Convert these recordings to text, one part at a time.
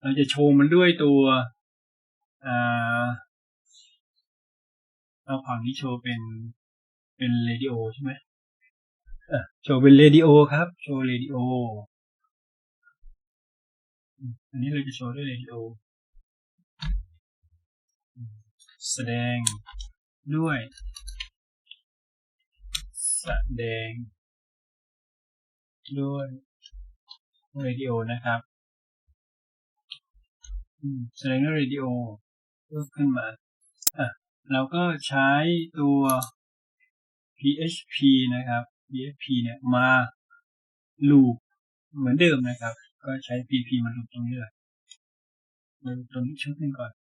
เราจะโชว์มันด้วยตัวเราฝั่งนี้โชว์เป็นเป็นเรดิโอใช่ไหมโชว์เป็นเรดิโอครับ โชว์เรดิโอ อันนี้เราจะโชว์ด้วยเรดิโอ แสดงด้วย แสดงด้วยเรดิโอนะครับ อืมแสดงด้วยเรดิโอเพิ่มขึ้นมาอะเราก็ใช้ตัว PHP นะครับ PHP เนี่ยมา loop เหมือนเดิมนะครับ ก็ใช้ PHP มา loop ตรงนี้เลยมา loop ตรงนี้ชุดหนึงก่อน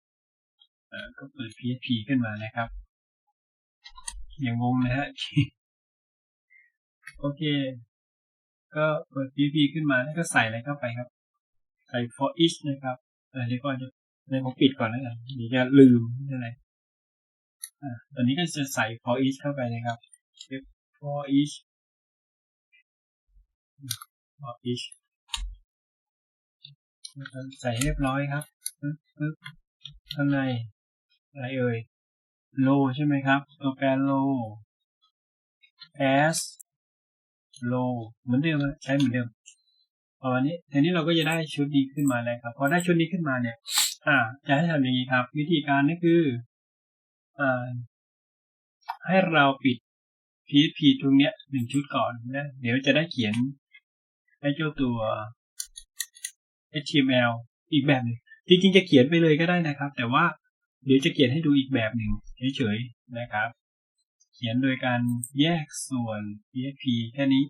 อ่าก็เปิด PHP ขึ้นมานะครับ อย่างงงนะฮะโอเค ก็เปิด PHP ขึ้นมาแล้วก็ใส่อะไรเข้าไปครับ ใส่ for each นะครับ ออเดี๋ยวก่อนจะในผมปิดก่อนแล้วกันเดี๋ยวจะลืมอะไรอ่าตอนนี้ก็จะใส่ for each เข้าไปนะครับ for each for each ใส่เรียบร้อยครับปึ๊บปึ๊บข้างในอะไรเอ่ย low ใช่ไหมครับ ตัวแปร low as low เหมือนเดิมใช้เหมือนเดิม ประมาณนี้ทีนี้เราก็จะได้ชุดนี้ขึ้นมาแล้วครับพอได้ชุดนี้ขึ้นมาเนี่ย อ่า จะให้ทำอย่างนี้ครับ วิธีการนี่คือ อ่า ให้เราปิด PHP ตรงเนี้ยหนึ่งชุดก่อนนะ เดี๋ยวจะได้เขียนไอ้เจ้าตัว HTML อีกแบบหนึ่งจริงๆจะเขียนไปเลยก็ได้นะครับ แต่ว่าเดี๋ยวจะเขียนให้ดูอีกแบบหนึ่งเฉยๆนะครับ เขียนโดยการแยกส่วน PHP แค่นี้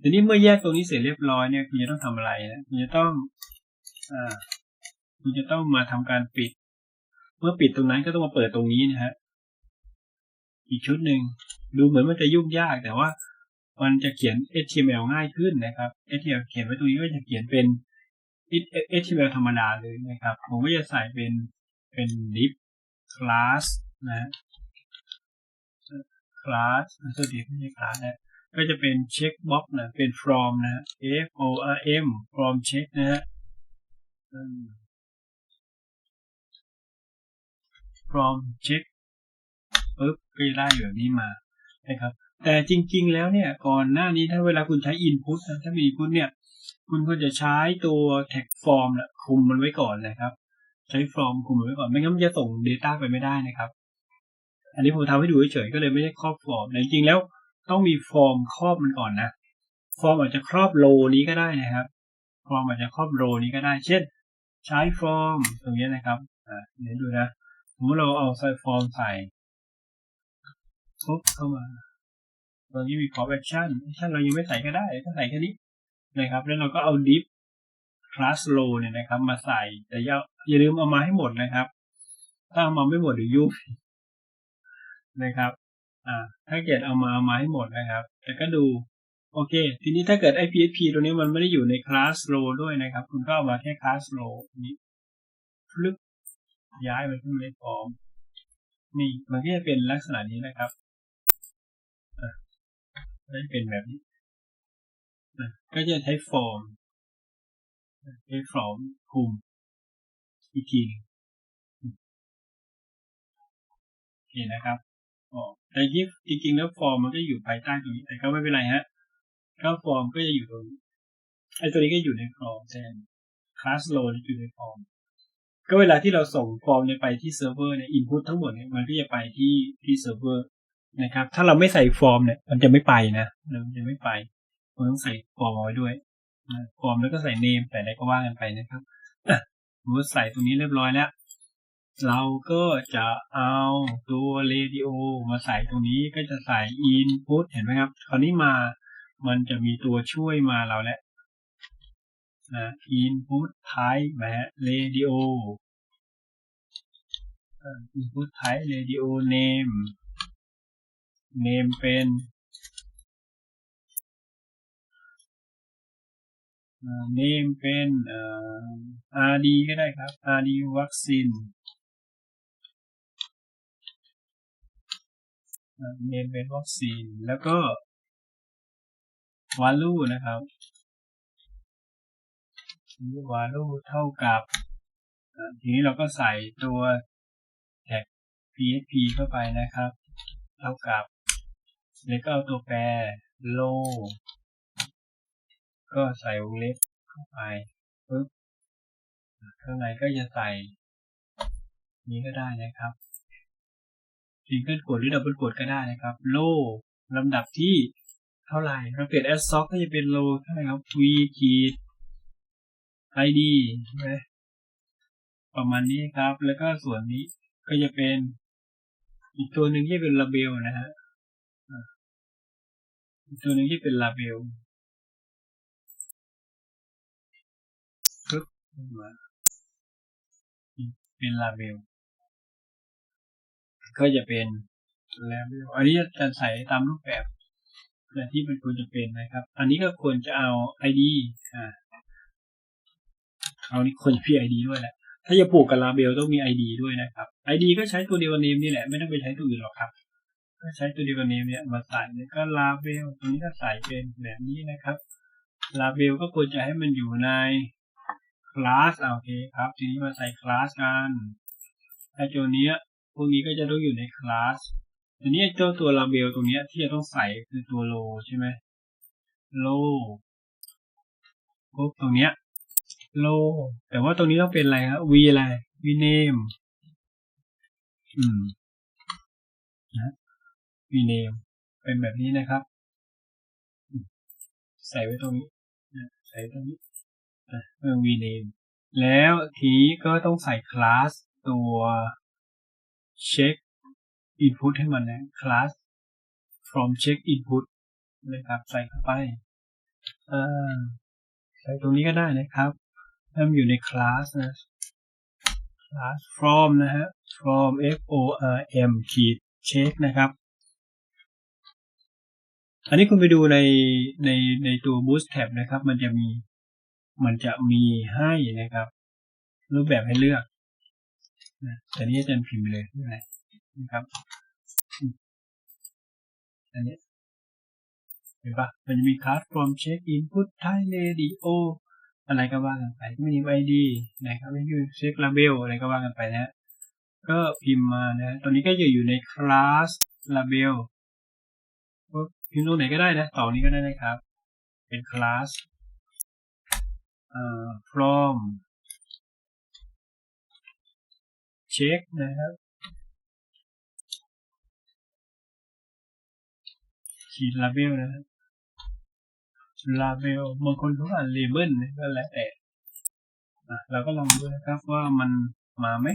ทีนี้เมื่อแยกตรงนี้เสร็จเรียบร้อยเนี่ยคุณจะต้องทำอะไรนะคุณจะต้องอ่าคุณจะต้องมาทำการปิด เมื่อปิดตรงนั้นก็ต้องมาเปิดตรงนี้นะฮะอีกชุดหนึ่งดูเหมือนมันจะยุ่งยากแต่ว่ามันจะเขียน HTML ง่ายขึ้นนะครับ HTML เขียนไว้ตรงนี้ก็จะเขียนเป็น HTML ธรรมดาเลยนะครับ ผมก็จะใส่เป็นเป็น div class นะ class สวัสดีไม่ใช่ class นะ ก็จะเป็น checkbox นะเป็น from นะ f o r m from check นะฮะอืม from check ปุ๊บก็ได้แบบนี้มานะครับ แต่จริง ๆ แล้วเนี่ยก่อนหน้านี้ถ้าเวลาคุณใช้ input นะถ้ามี input เนี่ย คุณควรจะใช้ตัว tag form นะคุมมันไว้ก่อนนะครับ ใช้ form คุมมันไว้ก่อน ไม่งั้นมันจะส่ง data ไปไม่ได้นะครับ อันนี้ผมทำให้ดูเฉยๆก็เลยไม่ได้ครอบ form แต่จริงๆแล้ว ต้องมี form ครอบมันก่อนนะ form อาจจะครอบ row นี้ก็ได้นะครับ form อาจจะครอบ row นี้ก็ได้ เช่น ใช้ form ตรงนี้นะครับอ่าเดี๋ยวดูนะสมมติเราเอาใส่ form ใส่ปุ๊บเข้ามาตรงนี้มี call action action เรายังไม่ใส่ก็ได้ก็ใส่แค่นี้นะครับ แล้วเราก็เอา div class row เนี่ยนะครับ มาใส่แต่อย่าอย่าลืมเอามาให้หมดนะครับ ถ้าเอามาไม่หมดเดี๋ยวยุ่งนะครับ อ่า ถ้าเกิดเอามาเอามาให้หมดนะครับ แต่ก็ดู โอเค ทีนี้ถ้าเกิด IPSP ตัวนี้มันไม่ได้อยู่ใน class row ด้วยนะครับ คุณก็เอามาแค่ class row นี้ฟลึกย้ายมันขึ้นในฟอร์มนี่มันก็จะเป็นลักษณะนี้นะครับอ่าก็จะเป็นแบบนี้นะก็จะใช้ฟอร์มใช้ฟอร์มคุมอีกทีนึงโอเคนะครับออ แต่จริงๆแล้วฟอร์มมันก็อยู่ภายใต้ตรงนี้แต่ก็ไม่เป็นไรฮะก็ฟอร์มก็จะอยู่ตรงไอ้ตัวนี้ก็อยู่ในฟอร์มแทนคลาสโลอยู่ในฟอร์มก็เวลาที่เราส่งฟอร์มเนี่ยไปที่เซิร์ฟเวอร์เนี่ยอินพุตทั้งหมดเนี่ยมันก็จะไปที่ที่เซิร์ฟเวอร์นะครับ ถ้าเราไม่ใส่ฟอร์มเนี่ย มันจะไม่ไปนะมันจะไม่ไปมันต้องใส่ฟอร์มเอาไว้ด้วยฟอร์มแล้วก็ใส่เนมใส่อะไรก็ว่ากันไปนะครับสมใส่ตรงนี้เรียบร้อยแล้ว เราก็จะเอาตัวเรดิโอมาใส่ตรงนี้ก็จะใส่ input เห็นไหมครับ คราวนี้มามันจะมีตัวช่วยมาเราแล้วนะ input type นะฮะ radio input type radio name name เป็น name เป็น RD ก็ได้ครับ RD vaccine name เป็นวัคซีนแล้วก็ value นะครับ value เท่ากับ ทีนี้เราก็ใส่ตัวแท็ก php เข้าไปนะครับ เท่ากับ แล้วก็เอาตัวแปร low ก็ใส่วงเล็บเข้าไปปึ๊บข้างในก็จะใส่นี้ก็ได้นะครับ ซิงเกิลกดหรือดับเบิลกดก็ได้นะครับ low ลำดับที่เท่าไหร่เราเปลี่ยน as sock ก็จะเป็น low เท่าไหร่ครับ v ขีด id ใช่ประมาณนี้ครับ แล้วก็ส่วนนี้ก็จะเป็นอีกตัวหนึ่งที่เป็น label นะฮะอีกตัวหนึ่งที่เป็น label ปึ๊บมาเป็น label ก็จะเป็น label อันนี้จะใส่ตามรูปแบบที่มันควรจะเป็นนะครับ อันนี้ก็ควรจะเอา id อ่าเอานี่ควรจะมี id ด้วยแหละ ถ้าจะผูกกับ label ต้องมี id ด้วยนะครับ id ก็ใช้ตัวเดียวกับ name นี่แหละ ไม่ต้องไปใช้ตัวอื่นหรอกครับ ก็ใช้ตัวเดียวกับ name เนี่ยมาใส่แล้วก็ label ตรงนี้ก็ใส่เป็นแบบนี้นะครับ label ก็ควรจะให้มันอยู่ใน class โอเคครับ ทีนี้มาใส่ class กันไอ้ตัวเนี้ย พวกนี้ก็จะต้องอยู่ใน class ทีนี้เจ้าตัว label ตรงนี้ที่จะต้องใส่คือตัว low ใช่ไหม low ปุ๊บตรงเนี้ย low แต่ว่าตรงนี้ต้องเป็นอะไรครับ v อะไร v name อืมนะ v name เป็นแบบนี้นะครับ ใส่ไว้ตรงนี้นะใส่ตรงนี้นะเออ v name แล้วทีก็ต้องใส่ class ตัว check input ให้มันนะ class from check input นะครับ ใส่เข้าไปใส่ตรงนี้ก็ได้นะครับให้มันอยู่ใน class นะ class from นะฮะ from f o r m ขีด check นะครับ อันนี้คุณไปดูในในในตัว bootstrap นะครับ มันจะมี มันจะมีให้นะครับ รูปแบบให้เลือก นะแต่นี้อาจารย์พิมพ์ไปเลยนะครับอันนี้เห็นปะมันจะมี card from check input Thai radio อะไรก็ว่ากันไปไม่มี ID นะครับไม่มี check label อะไรก็ว่ากันไปนะก็พิมพ์มานะ ตอนนี้ก็จะอยู่ใน class label พิมพ์ตรงไหนก็ได้นะต่อนี้ก็ได้นะครับ เป็น class เอ่อ from check นะครับ ขีด label นะครับ label บางคนเขาอ่าน label นะก็แล้วแต่เราก็ลองดูนะครับว่ามันมาไหม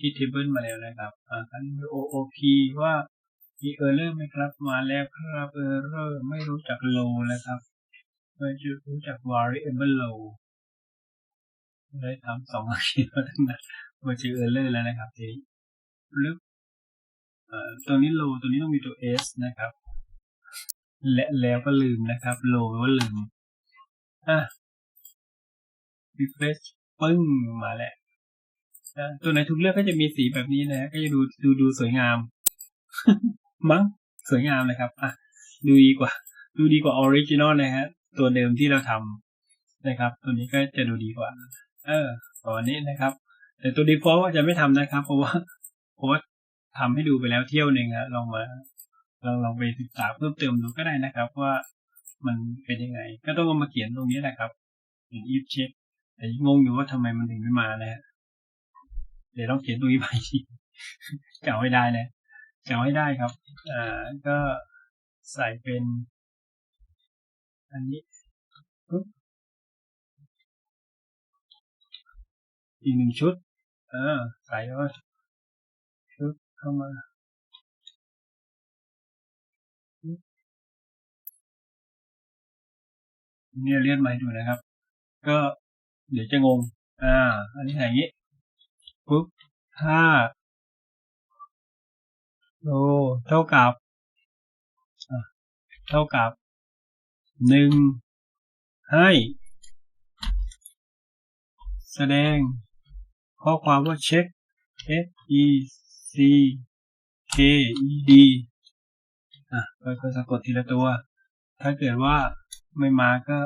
ที่ table มาแล้วนะครับอ่าคัน OOP ว่ามี error ไหมครับ มาแล้วครับ error ไม่รู้จัก low แล้วครับไม่รู้จัก variable low ได้ทำสองอาชีพมาตั้งนานมาเจอ error แล้วนะครับทีลึกตัวนี้ low ตัวนี้ต้องมีตัว s นะครับ และแล้วก็ลืมนะครับ low ว่าลืม อะ refresh ปึ้งมาแล้วตัวไหนถูกเลือกก็จะมีสีแบบนี้นะ ก็จะดูดูดูสวยงาม มั้งสวยงามนะครับ อะ ดูดีกว่า ดูดีกว่าออริจินอลนะฮะ ตัวเดิมที่เราทำนะครับ ตัวนี้ก็จะดูดีกว่า เออตอนนี้นะครับ แต่ตัว default จะไม่ทำนะครับ เพราะว่าเพราะว่าทำให้ดูไปแล้วเที่ยวหนึ่งฮะลองมาลองลองไปศึกษาเพิ่มเติมดูก็ได้นะครับ ว่ามันเป็นยังไง ก็ต้องมาเขียนตรงนี้นะครับเป็น if check แต่งงอยู่ว่าทำไมมันถึงไม่มานะฮะเดี๋ยวต้องเขียนตรงนี้ไปเก่าให้ได้นะเก่าให้ได้ครับ อ่า ก็ใส่เป็น อันนี้ อีกหนึ่งชุดเออใส่ว่าชุดเข้ามาเนี่ยเลื่อนมาดูนะครับ ก็เดี๋ยวจะงง อ่า อันนี้อย่างนี้ปุ๊บถ้าโลเท่ากับเท่ากับหนึ่งให้ แสดง ข้อความว่าเช็ค S E C K E D อะค่อยๆสะกดทีละตัว ถ้าเกิดว่าไม่มาก็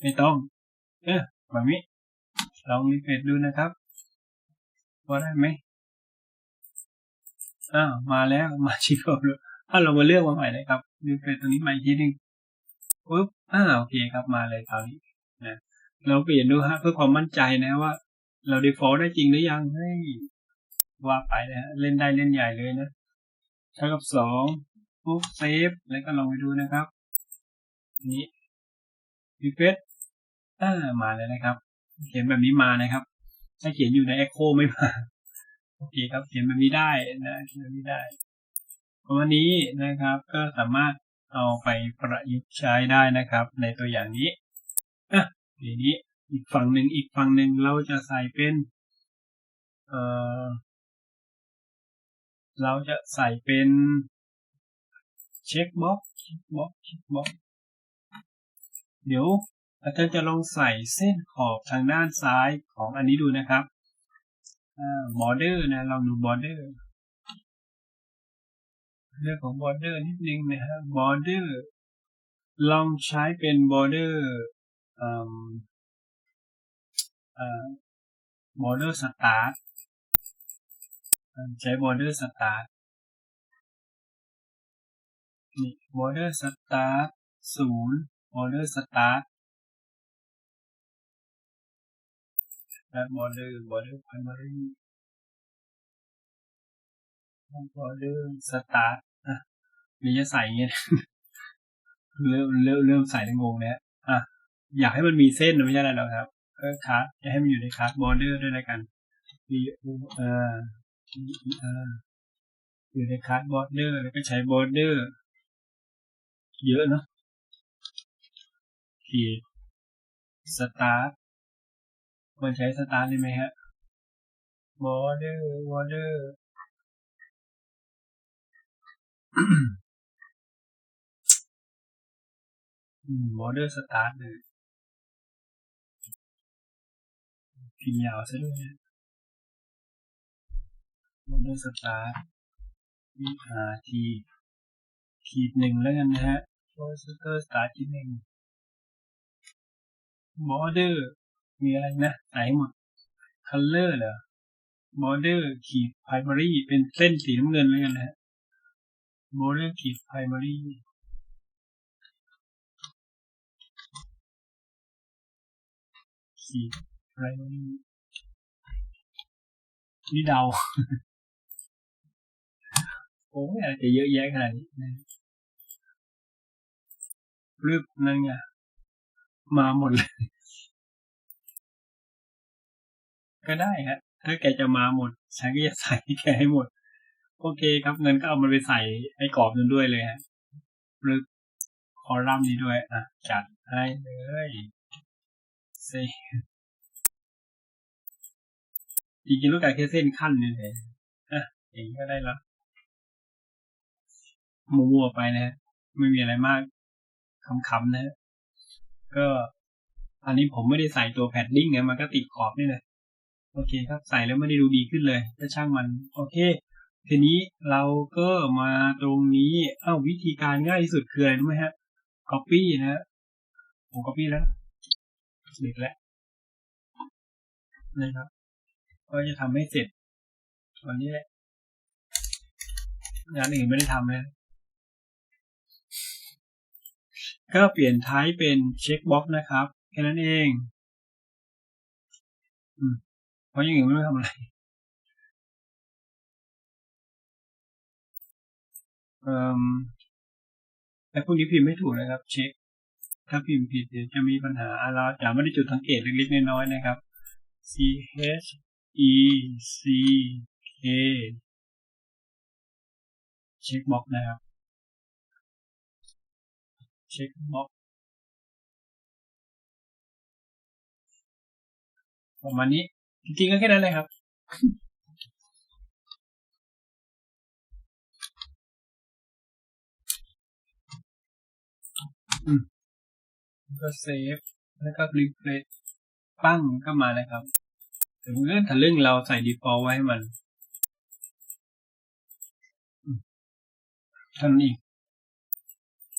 ไม่ต้อง เออแบบนี้ลองรีเฟรชดูนะครับว่าได้ไหมอ้าวมาแล้วมาชิโร่ดูถ้าเรามาเลือกมาใหม่เลยครับรีเฟรชตรงนี้ใหม่ทีหนึงปุ๊บอ่าโอเคครับมาเลยคราวนี้นะเราเปลี่ยนดูฮะเพื่อความมั่นใจนะว่า เรา default ได้จริงหรือยังเฮ้ว่าไปนะฮะเล่นได้เล่นใหญ่เลยนะเท่ากับสองปุ๊บเซฟแล้วก็ลองไปดูนะครับ นี้รีเฟรชอ่ามาเลยนะครับ เขียนแบบนี้มานะครับ ถ้าเขียนอยู่ใน Echo ไม่มาโอเคครับเขียนแบบนี้ได้นะเขียนแบบนี้ได้ประมาณนี้นะครับ ก็สามารถเอาไปประยุกต์ใช้ได้นะครับ ในตัวอย่างนี้อะทีนี้ อีกฝั่งหนึ่งอีกฝั่งหนึ่งเราจะใส่เป็น เอ่อเราจะใส่เป็นเช็คบ็อกเช็คบ็อกเช็คบ็อกเดี๋ยวอาจารย์จะลองใส่เส้นขอบทางด้านซ้ายของอันนี้ดูนะครับบอร์เดอร์นะลองดูบอร์เดอร์เรื่องของบอร์เดอร์นิดนึงนะฮะบอร์เดอร์ลองใช้เป็นบอร์เดอร์ อ่าอ่าบอร์เดอร์สตาร์ใช้บอร์เดอร์สตาร์นี่บอร์เดอร์สตาร์ศูนย์ border start และ border border primary border start อะนี่จะใส่เงี้ยเริ่มเริ่มเริ่มใส่ในงงเนี่ยอะอยากให้มันมีเส้นไม่ใช่อะไรหรอกครับ ก็คัสจะให้มันอยู่ในคัส border ด้วยแล้วกัน b o r t e r อยู่ในคัส border แล้วก็ใช้ border เยอะเนาะขีดสตาร์ทมันใช้สตาร์ทได้ไหมฮะ border border อืม border start เลย พิมพ์ยาวซะด้วยนะ border start rt ขีดหนึ่งแล้วกันนะฮะ border start ขีดหนึ่ง border มีอะไรนะใส่หมด color เหรอ border ขีด primary เป็นเส้นสีน้ำเงินแล้วกันนะฮะ border ขีด primary ขีด primary นี่เดาโอ้ยอะไรจะเยอะแยะขนาดนี้นะรึบนั่นไงมาหมดเลย ก็ได้ฮะถ้าแกจะมาหมดฉันก็จะใส่ให้แกให้หมด โอเคครับเงินก็เอามันไปใส่ไอ้กรอบนั้นด้วยเลยฮะรึบคอลัมน์นี้ด้วย อะ จัดให้เลยเซ จริงๆลูกไก่แค่เส้นขั้นนี่เลยอะอย่างนี้ก็ได้แล้วมัวๆไปนะฮะไม่มีอะไรมากคำๆนะฮะก็อันนี้ผมไม่ได้ใส่ตัวแพดดิ้งนี่ยมันก็ติดขอบนี่เลยโอเคครับใส่แล้วไม่ได้ดูดีขึ้นเลยก็ช่างมัน โอเค ทีนี้เราก็มาตรงนี้เอ้าวิธีการง่ายที่สุดคืออะไรรู้ไหมฮะ copy นะฮะผม copy แล้วเสร็จแล้วนะครับ ก็จะทำให้เสร็จวันนี้แหละงานอื่นไม่ได้ทำนะก็เปลี่ยน type เป็นเช็คบ็อกนะครับ แค่นั้นเองอืมเพราะอย่างอื่นไม่ต้ทำอะไรเอ่อไอ้พวกนี้พิมพ์ไม่ถูกนะครับ เช็ค ถ้าพิมพ์ผิดเดี๋ยวจะมีปัญหาเราจะไม่ได้จุดสังเกตเล็กๆน้อยๆนะครับ C H E C K เช็คบ็อกนะครับ เช็คบ็อกประมาณนี้ จริงๆก็แค่นั้นเลยครับ ก็เซฟ แล้วก็รีเฟรชปั้งก็มาเลยครับ ถึงเรื่องทะลึ่งเราใส่ default ไว้ให้มันท่านั้นเอง